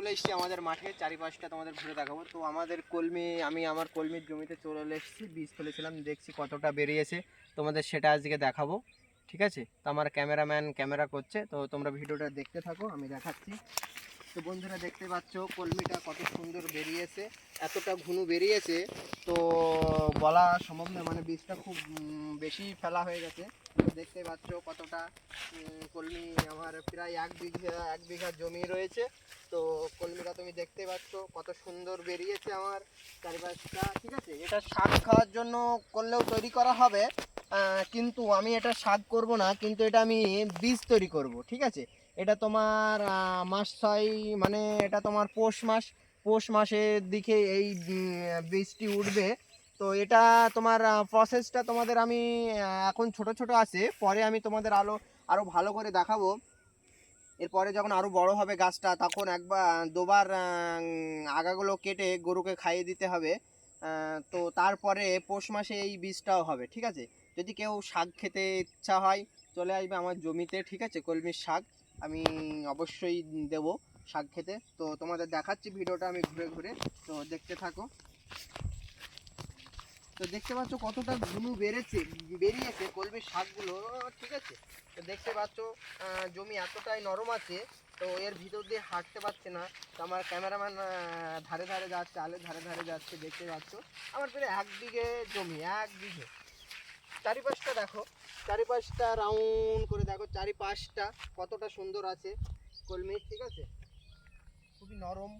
চলে এসেছি আমাদের মাঠে, চারিপাশটা তোমাদের ঘুরে দেখাবো। তো আমাদের কলমি, আমি আমার কলমির জমিতে চলে এসেছি, বীজ ফেলেছিলাম, দেখছি কতটা বেরিয়েছে, তোমাদের সেটা আজকে দেখাবো, ঠিক আছে? তো আমার ক্যামেরাম্যান ক্যামেরা করছে, তো তোমরা ভিডিওটা দেখতে থাকো, আমি দেখাচ্ছি। তো বন্ধুরা দেখতে পাচ্ছ, কলমিটা কত সুন্দর বেরিয়েছে, এতটা ঘুনু বেরিয়েছে, তো বলা সম্ভব নয় মানে বীজটা খুব বেশি ফেলা হয়ে গেছে। দেখতে পাচ্ছ কতটা কলমি আমার প্রায় এক বিঘা এক বিঘা জমি রয়েছে। তো কলমিটা তুমি দেখতে পাচ্ছ কত সুন্দর বেরিয়েছে আমার চারিপাশটা। ঠিক আছে, এটা শাক খাওয়ার জন্য করলেও তৈরি করা হবে। কিন্তু আমি এটা শাক করব না, কিন্তু এটা আমি বীজ তৈরি করব, ঠিক আছে? এটা তোমার মাস ছয় মানে এটা তোমার পৌষ মাস, পৌষ মাসের দিকে এই বীজটি উঠবে। তো এটা তোমার প্রসেসটা তোমাদের আমি এখন ছোট ছোট আছে, পরে আমি তোমাদের আলো আরও ভালো করে দেখাবো। এরপরে যখন আরও বড় হবে গাছটা, তখন একবার দুবার আগাগুলো কেটে গরুকে খাইয়ে দিতে হবে। তো তারপরে পৌষ মাসে এই বীজটাও হবে, ঠিক আছে? যদি কেউ শাক খেতে ইচ্ছা হয়, চলে আসবে আমার জমিতে, ঠিক আছে? কলমির শাক আমি অবশ্যই দেব শাক খেতে। তো তোমাদের দেখাচ্ছি ভিডিওটা আমি ঘুরে ঘুরে। তো দেখতে থাকো। তো দেখতে পাচ্ছ কতটা ঘুনু বেড়েছে, বেরিয়েছে কলমির শাকগুলো, ঠিক আছে? তো দেখতে পাচ্ছ জমি এতটাই নরম আছে, তো এর ভিতর দিয়ে হাঁটতে পারছে না। তো আমার ক্যামেরাম্যান ধারে ধারে যাচ্ছে আলের ধারে ধারে যাচ্ছে, দেখতে পাচ্ছ। আমার প্রায় এক বিঘে জমি, এক বিঘে। চারিপাশটা দেখো, চারিপাশটা রাউন্ড করে দেখো, চারিপাশটা কতটা সুন্দর আছে। কলমি, ঠিক আছে? খুবই নরম,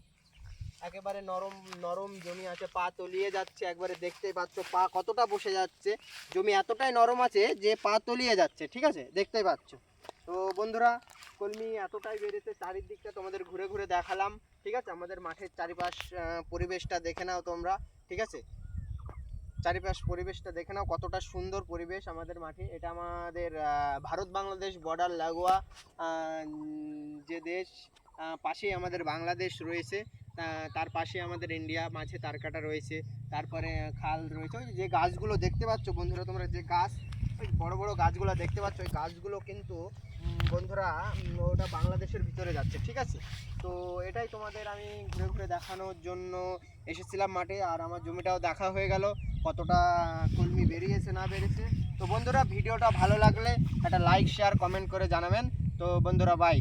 একেবারে নরম নরম জমি আছে, পা তলিয়ে যাচ্ছে, একবারে দেখতেই পাচ্ছ, পা কতটা বসে যাচ্ছে। জমি এতটাই নরম আছে যে পা তলিয়ে যাচ্ছে, ঠিক আছে? দেখতেই পাচ্ছ। তো বন্ধুরা, কলমি এতটাই বেড়েছে, চারিদিকটা তোমাদের ঘুরে ঘুরে দেখালাম, ঠিক আছে? আমাদের মাঠের চারিপাশ পরিবেশটা দেখে নাও তোমরা, ঠিক আছে? চারিপাশ পরিবেশটা দেখে নাও, কতটা সুন্দর পরিবেশ আমাদের মাঠে। এটা আমাদের ভারত বাংলাদেশ বর্ডার লাগোয়া যে দেশ পাশেই আমাদের বাংলাদেশ রয়েছে তার পাশে আমাদের ইন্ডিয়া মাঝে তারকাটা রয়েছে, তারপরে খাল রয়েছে। ওই যে গাছগুলো দেখতে পাচ্ছ বন্ধুরা তোমরা, যে গাছ বড় বড় গাছগুলো দেখতে পাচ্ছ, ওই গাছগুলো কিন্তু বন্ধুরা ওটা বাংলাদেশের ভিতরে যাচ্ছে, ঠিক আছে? তো এটাই তোমাদের আমি ঘুরে ঘুরে দেখানোর জন্য এসেছিলাম মাঠে, আর আমার জমিটাও দেখা হয়ে গেল, কতটা কলমি বেরিয়েছে, না বেরিয়েছে। তো বন্ধুরা, ভিডিওটা ভালো লাগলে একটা লাইক শেয়ার কমেন্ট করে জানাবেন। তো বন্ধুরা বাই